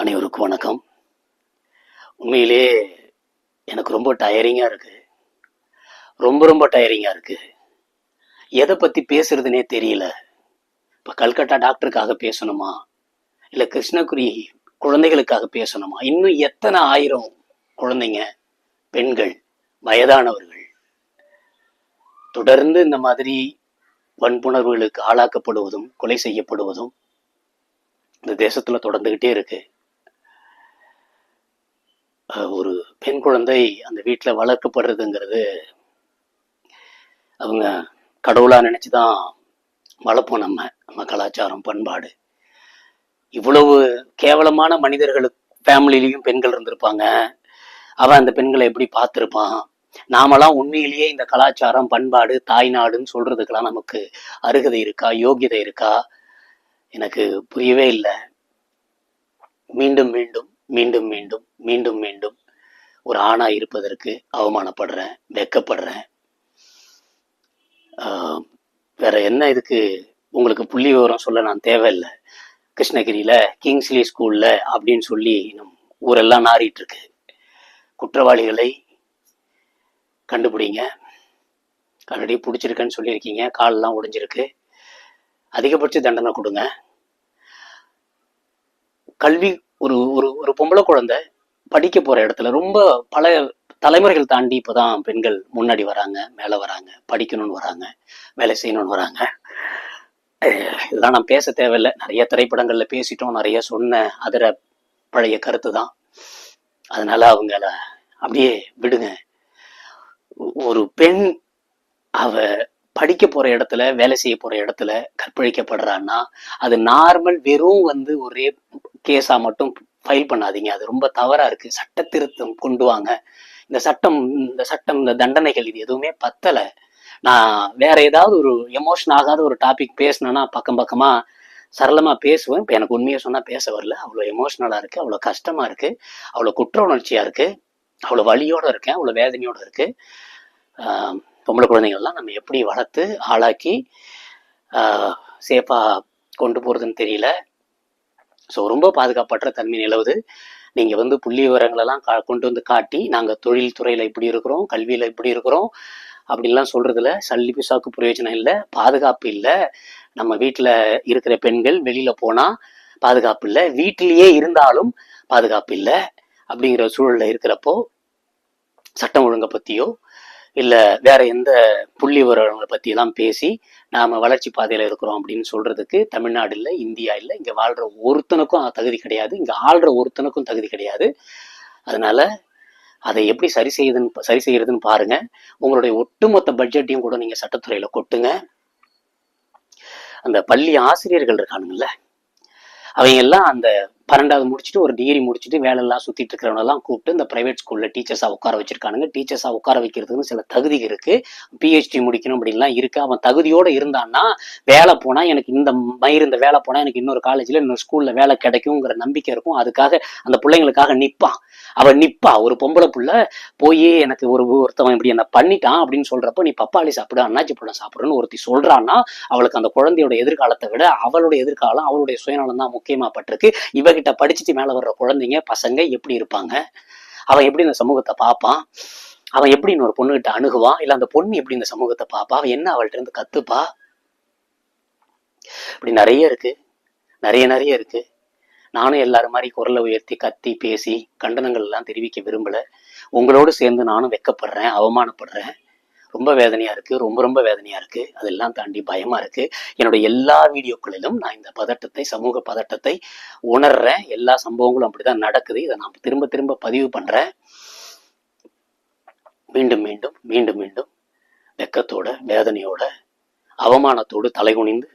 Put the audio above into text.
அனைவருக்கும் வணக்கம். உண்மையிலே எனக்கு ரொம்ப டயரிங்காக இருக்குது ரொம்ப ரொம்ப டயரிங்காக இருக்குது எதை பற்றி பேசுறதுனே தெரியல. இப்போ கல்கட்டா டாக்டருக்காக பேசணுமா? இல்லை கிருஷ்ணகுரி குழந்தைகளுக்காக பேசணுமா? இன்னும் எத்தனை ஆயிரம் குழந்தைங்க பெண்கள் வயதானவர்கள் தொடர்ந்து இந்த மாதிரி வன்புணர்வுகளுக்கு ஆளாக்கப்படுவதும் கொலை செய்யப்படுவதும் இந்த தேசத்துல தொடர்ந்துகிட்டே இருக்கு. ஒரு பெண் குழந்தை அந்த வீட்டுல வளர்க்கப்படுறதுங்கிறது அவங்க கடவுளா நினைச்சுதான் வளர்ப்போம் நம்ம நம்ம கலாச்சாரம் பண்பாடு. இவ்வளவு கேவலமான மனிதர்களுக்கு ஃபேமிலிலையும் பெண்கள் இருந்திருப்பாங்க. அவன் அந்த பெண்களை எப்படி பார்த்திருப்பான்? நாமெல்லாம் உண்மையிலேயே இந்த கலாச்சாரம் பண்பாடு தாய்நாடுன்னு சொல்றதுக்கெல்லாம் நமக்கு அருகதை இருக்கா யோகியதை இருக்கா? எனக்கு புரியவே இல்லை. மீண்டும் மீண்டும் மீண்டும் மீண்டும் மீண்டும் மீண்டும் ஒரு ஆணா இருப்பதற்கு அவமானப்படுறேன் வெக்கப்படுறேன் வேற என்ன இதுக்கு உங்களுக்கு புள்ளி விவரம் சொல்ல நான் தேவையில்லை. கிருஷ்ணகிரியில கிங்ஸ்லி ஸ்கூல்ல அப்படின்னு சொல்லி நம் ஊரெல்லாம் நாறிட்டு இருக்கு குற்றவாளிகளை கண்டுபிடிங்க. ஆல்ரெடி பிடிச்சிருக்கேன்னு சொல்லியிருக்கீங்க காலெல்லாம் உடைஞ்சிருக்கு அதிகபட்ச தண்டனை கொடுங்க. கல்வி ஒரு ஒரு ஒரு பொம்பளை குழந்தை படிக்க போற இடத்துல ரொம்ப பல தலைமுறைகள் தாண்டி இப்போதான் பெண்கள் முன்னாடி வராங்க மேலே வராங்க படிக்கணும்னு வராங்க வேலை செய்யணும்னு வராங்க. இதெல்லாம் நான் பேச தேவையில்லை. நிறைய திரைப்படங்கள்ல பேசிட்டோம் நிறைய சொன்ன அதர பழைய கருத்து தான். அதனால அவங்கள அப்படியே விடுங்க. ஒரு பெண் அவ படிக்க போற இடத்துல வேலை செய்ய போற இடத்துல கற்பழிக்கப்படுறான்னா அது நார்மல் வெறும் வந்து ஒரே கேஸாக மட்டும் ஃபைல் பண்ணாதீங்க. அது ரொம்ப தவறாக இருக்குது சட்ட திருத்தம் கொண்டு வாங்க. இந்த சட்டம் இந்த சட்டம் இந்த தண்டனைகள் இது எதுவுமே பத்தலை. நான் வேற ஏதாவது ஒரு எமோஷன் ஆகாத ஒரு டாபிக் பேசினேன்னா பக்கம் பக்கமாக சரளமாக பேசுவேன். இப்போ எனக்கு உண்மையை சொன்னால் பேச வரல. அவ்வளோ எமோஷ்னலாக இருக்குது அவ்வளோ கஷ்டமாக இருக்குது அவ்வளோ குற்ற உணர்ச்சியாக இருக்குது அவ்வளோ வழியோடு இருக்கேன். அவ்வளோ வேதனையோடு இருக்குது பொம்பளை குழந்தைங்கள்லாம் நம்ம எப்படி வளர்த்து ஆளாக்கி சேஃபாக கொண்டு போகிறதுன்னு தெரியல. ஸோ ரொம்ப பாதுகாப்பற்ற தன்மை நிலவுது. நீங்கள் வந்து புள்ளி விவரங்களெல்லாம் கா கொண்டு வந்து காட்டி நாங்கள் தொழில் துறையில் இப்படி இருக்கிறோம் கல்வியில் இப்படி இருக்கிறோம் அப்படின்லாம் சொல்கிறதுல சல்லி பிசாக்கு பிரயோஜனம் இல்லை பாதுகாப்பு இல்லை. நம்ம வீட்டில் இருக்கிற பெண்கள் வெளியில் போனால் பாதுகாப்பு இல்லை. வீட்டிலேயே இருந்தாலும் பாதுகாப்பு இல்லை அப்படிங்கிற சூழலில் இருக்கிறப்போ சட்டம் ஒழுங்கை பற்றியோ இல்லை வேற எந்த புள்ளி விவரங்களை பற்றியெல்லாம் பேசி நாம் வளர்ச்சி பாதையில் இருக்கிறோம் அப்படின்னு சொல்றதுக்கு தமிழ்நாடு இல்லை இந்தியா இல்லை இங்கே வாழ்கிற ஒருத்தனுக்கும் தகுதி கிடையாது இங்கே ஆள்ற ஒருத்தனுக்கும் தகுதி கிடையாது. அதனால அதை எப்படி சரி செய்யுதுன்னு சரி செய்யறதுன்னு பாருங்க. உங்களுடைய ஒட்டுமொத்த பட்ஜெட்டையும் கூட நீங்கள் சட்டத்துறையில் கொட்டுங்க. அந்த பள்ளி ஆசிரியர்கள் இருக்கானுங்கல்ல அவங்க எல்லாம் அந்த பன்னெண்டாவது முடிச்சுட்டு ஒரு டிகிரி முடிச்சுட்டு வேலையெல்லாம் சுற்றிட்டு இருக்கிறவனெல்லாம் கூப்பிட்டு இந்த ப்ரைவேட் ஸ்கூலில் டீச்சர்ஸாக உட்கார வச்சிருக்கானுங்க. டீச்சர்ஸாக உட்கார வைக்கிறதுக்கு சில தகுதி இருக்கு. பிஹெச்டி முடிக்கணும் அப்படின்லாம் இருக்கு. அவன் தகுதியோட இருந்தான்னா வேலை போனா எனக்கு இந்த மயிர் இந்த வேலை போனா எனக்கு இன்னொரு காலேஜ்ல இன்னொரு ஸ்கூல்ல வேலை கிடைக்குங்கிற நம்பிக்கை இருக்கும். அதுக்காக அந்த பிள்ளைங்களுக்காக நிற்பான் அவன் நிற்பா ஒரு பொம்பளை புள்ள போய் எனக்கு ஒரு ஒருத்தவன் இப்படி என்ன பண்ணிட்டான் அப்படின்னு சொல்றப்போ நீ பப்பாளி சாப்பிடு அண்ணாச்சி பழம் சாப்பிடுன்னு ஒருத்தி சொல்றான்னா அவளுக்கு அந்த குழந்தையோட எதிர்காலத்தை விட அவளுடைய எதிர்காலம் அவளுடைய சுயநலம் தான் முக்கியமா பட்டிருக்கு. இவகிட்ட படிச்சுட்டு மேலே வர்ற குழந்தைங்க பசங்க எப்படி இருப்பாங்க? அவன் எப்படி இந்த சமூகத்தை பார்ப்பான்? அவன் எப்படி இன்னொரு பொண்ணுகிட்ட அணுகுவான்? இல்லை அந்த பொண்ணு எப்படி இந்த சமூகத்தை பார்ப்பா? அவன் என்ன அவள்கிட்ட இருந்து கத்துப்பா? இப்படி நிறைய இருக்கு. நிறைய நிறைய இருக்கு. நானும் எல்லாரும் மாதிரி குரலை உயர்த்தி கத்தி பேசி கண்டனங்கள் எல்லாம் தெரிவிக்க விரும்பல. உங்களோடு சேர்ந்து நானும் வெக்கப்படுறேன் அவமானப்படுறேன். ரொம்ப வேதனையா இருக்கு ரொம்ப ரொம்ப வேதனையா இருக்கு. அதெல்லாம் தாண்டி பயமா இருக்கு. என்னுடைய எல்லா வீடியோக்களிலும் நான் இந்த பதட்டத்தை சமூக பதட்டத்தை உணர்றேன். எல்லா சம்பவங்களும் அப்படிதான் நடக்குது. இதை நான் திரும்ப திரும்ப பதிவு பண்றேன். மீண்டும் மீண்டும் மீண்டும் மீண்டும் வெக்கத்தோட வேதனையோட அவமானத்தோடு தலைகுனிந்து